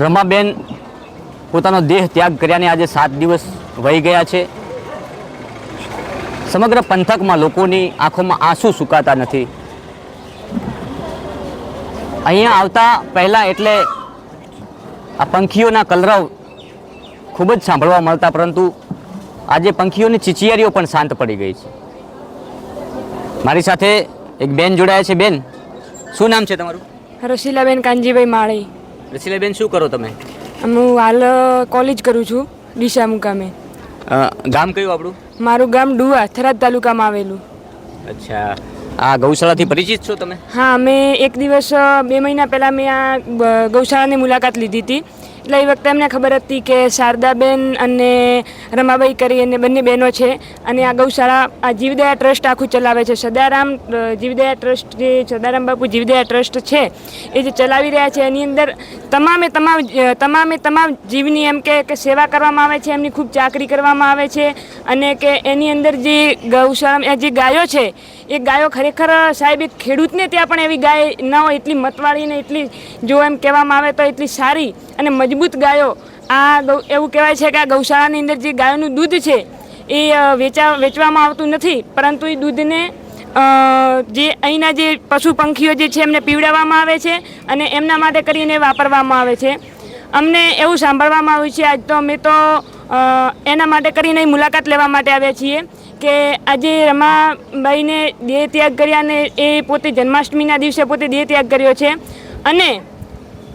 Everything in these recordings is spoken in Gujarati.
રમાબેન પોતાનો દેહ ત્યાગ કર્યાને આજે સાત દિવસ વહી ગયા છે. સમગ્ર પંથકમાં લોકોની આંખોમાં આંસુ સુકાતા નથી. અહીંયા આવતા પહેલાં એટલે આ પંખીઓના કલરવ ખૂબ જ સાંભળવા મળતા, પરંતુ આજે પંખીઓની ચીચિયારીઓ પણ શાંત પડી ગઈ છે. મારી સાથે એક બેન જોડાયા છે. બેન, શું નામ છે તમારું? રસીલાબેન કાનજીભાઈ માળી. રસીલાબેન શું કરો તમે? હું હાલ કોલેજ કરું છું ડીસા મુકામે. ગામ કયું આપણું? મારું ગામ ડુવા થરાદ તાલુકામાં આવેલું. અચ્છા. આ ગૌશાળાથી પરિચિત છો તમે? હા અમે એક દિવસ બે મહિના પહેલાં મેં આ ગૌશાળાની મુલાકાત લીધી હતી. એટલે એ વખતે અમને ખબર હતી કે શારદાબેન અને રમાબાઈ કરી અને બંને બહેનો છે અને આ ગૌશાળા, આ જીવદયા ટ્રસ્ટ આખું ચલાવે છે. સદારામ જીવદયા ટ્રસ્ટ જે સદારામ બાપુ જીવદયા ટ્રસ્ટ છે, એ જે ચલાવી રહ્યા છે, એની અંદર તમામે તમામ તમામે તમામ જીવની એમ કે સેવા કરવામાં આવે છે, એમની ખૂબ ચાકરી કરવામાં આવે છે અને કે એની અંદર જે ગૌશાળા જે ગાયો છે, એ ગાયો ખરેખર સાહેબ એક ખેડૂતને ત્યાં પણ એવી ગાય ન હોય, એટલી મતવાળી ને એટલી જો એમ કહેવામાં આવે તો એટલી સારી અને મજબૂત ગાયો. આ એવું કહેવાય છે કે આ ગૌશાળાની અંદર જે ગાયોનું દૂધ છે, એ વેચા, વેચવામાં આવતું નથી. પરંતુ એ દૂધને જે અહીંના જે પશુ પંખીઓ જે છે, એમને પીવડાવવામાં આવે છે અને એમના માટે કરીને વાપરવામાં આવે છે. અમને એવું સાંભળવામાં આવ્યું છે આજ તો અમે તો એના માટે કરીને મુલાકાત લેવા માટે આવ્યા છીએ કે આજે રમાબાઈને દેહ ત્યાગ કર્યા અને એ પોતે જન્માષ્ટમીના દિવસે પોતે દેહ ત્યાગ કર્યો છે. અને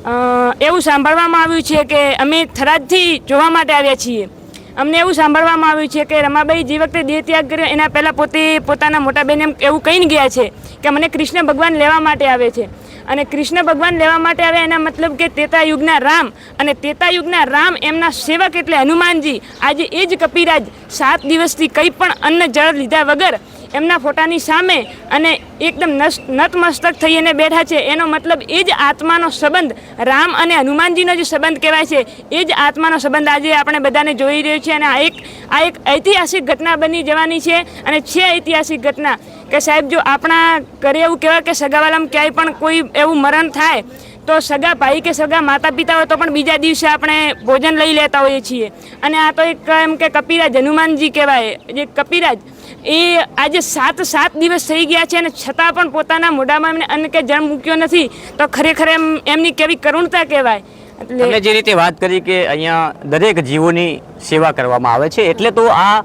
એવું સાંભળવામાં આવ્યું છે કે અમે થરાદથી જોવા માટે આવ્યા છીએ. અમને એવું સાંભળવામાં આવ્યું છે કે રમાબાઈ જે વખતે દેહ ત્યાગ કર્યો, એના પહેલાં પોતે પોતાના મોટા બેન એમ એવું કહીને ગયા છે કે મને કૃષ્ણ ભગવાન લેવા માટે આવે છે. અને કૃષ્ણ ભગવાન લેવા માટે આવે એના મતલબ કે તેતા યુગના રામ અને તેતા યુગના રામ એમના સેવક એટલે હનુમાનજી. આજે એ જ કપિરાજ સાત દિવસથી કંઈ પણ અન્ન જળ લીધા વગર એમના ફોટાની સામે અને એકદમ નસ નતમસ્તક થઈ અને બેઠા છે. એનો મતલબ એ જ આત્માનો સંબંધ રામ અને હનુમાનજીનો જે સંબંધ કહેવાય છે. એ જ આત્માનો સંબંધ આજે આપણે બધાને જોઈ રહ્યો છે અને આ એક આ એક ઐતિહાસિક ઘટના બની જવાની છે અને છે ઐતિહાસિક ઘટના કે સાહેબ જો આપણા ઘરે એવું કહેવાય કે સગાવાલામાં ક્યાંય પણ કોઈ એવું મરણ થાય તો સગા ભાઈ કે સગા માતા પિતા હોય તો પણ બીજા દિવસે આપણે ભોજન લઈ લેતા હોઈએ છીએ. અને આ તો એક એમ કે કપિરાજ હનુમાનજી કહેવાય. જે કપિરાજ, એ આજે સાત સાત દિવસ થઈ ગયા છે અને છતાં પણ પોતાના મોઢામાં એમને અન્ન કે જળ મૂક્યો નથી. તો ખરેખર એમ, એમની કેવી કરુણતા કહેવાય. એટલે જે રીતે વાત કરી કે અહીંયા દરેક જીવોની સેવા કરવામાં આવે છે, એટલે તો આ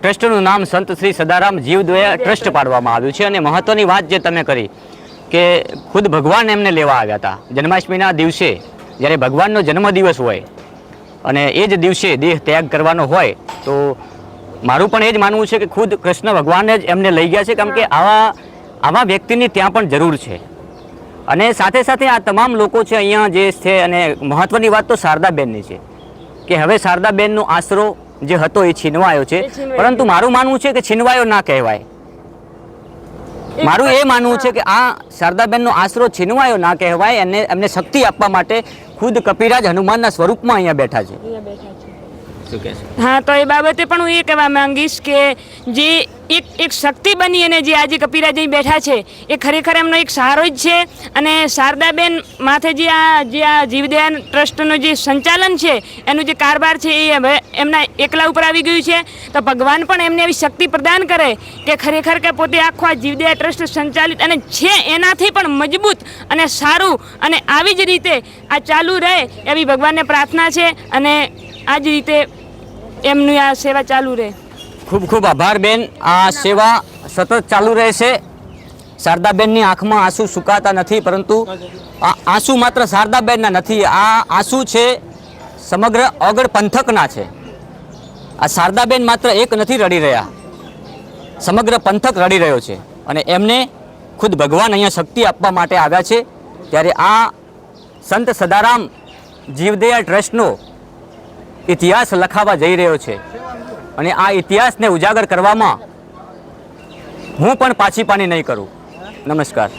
ટ્રસ્ટનું નામ સંત શ્રી સદારામ જીવદયા ટ્રસ્ટ પાડવામાં આવ્યું છે. અને મહત્વની વાત જે તમે કરી કે ખુદ ભગવાન એમને લેવા આવ્યા હતા. જન્માષ્ટમીના દિવસે જ્યારે ભગવાનનો જન્મદિવસ હોય અને એ જ દિવસે દેહ ત્યાગ કરવાનો હોય તો મારું પણ એ જ માનવું છે કે ખુદ કૃષ્ણ ભગવાન જ એમને લઈ ગયા છે કેમ કે આવા આવા વ્યક્તિની ત્યાં પણ જરૂર છે. અને સાથે સાથે આ તમામ લોકો છે અહીંયા જે છે અને મહત્વની વાત તો શારદાબેનની છે કે હવે શારદાબેનનો આશરો જે હતો એ છીનવાયો છે. પરંતુ મારું માનવું છે કે છીનવાયો ના કહેવાય. મારું એ માનવું છે કે આ શારદાબેનનો આશરો છીનવાયો ના કહેવાય અને એમને શક્તિ આપવા માટે ખુદ કપિરાજ હનુમાનના સ્વરૂપમાં અહીંયા બેઠા છે. બેઠા છે. શું કહેશો? હા તો એ બાબતે પણ હું એ કહેવા માંગીશ કે જે એક એક શક્તિ બની અને જે આજે કપિરાજ બેઠા છે, એ ખરેખર એમનો એક સહારો જ છે અને શારદાબેન માથે જે આ જે આ જીવદયાન ટ્રસ્ટનું જે સંચાલન છે, એનું જે કારભાર છે એ હવે એમના એકલા ઉપર આવી ગયું છે. તો ભગવાન પણ એમને એવી શક્તિ પ્રદાન કરે કે ખરેખર કે પોતે આખો આ જીવદયા ટ્રસ્ટ સંચાલિત અને છે એનાથી પણ મજબૂત અને સારું અને આવી જ રીતે આ ચાલુ રહે એવી ભગવાનને પ્રાર્થના છે અને આ જ રીતે એમની આ સેવા ચાલુ રહે. ખૂબ ખૂબ આભાર બેન. આ સેવા સતત ચાલુ રહેશે. શારદાબેનની આંખમાં આંસુ સુકાતા નથી પરંતુ આ આંસુ માત્ર શારદાબેનના નથી આ આંસુ છે સમગ્ર અગળ પંથકના છે. આ શારદાબેન માત્ર એક નથી રડી રહ્યા. સમગ્ર પંથક રડી રહ્યો છે અને એમને ખુદ ભગવાન અહીંયા શક્તિ આપવા માટે આવ્યા છે. ત્યારે આ સંત સદારામ જીવદયા ટ્રસ્ટનો ઇતિહાસ લખાવા જઈ રહ્યો છે. અને આ ઇતિહાસને ઉજાગર કરવામાં હું પણ પાછી પાની નહીં કરું. નમસ્કાર.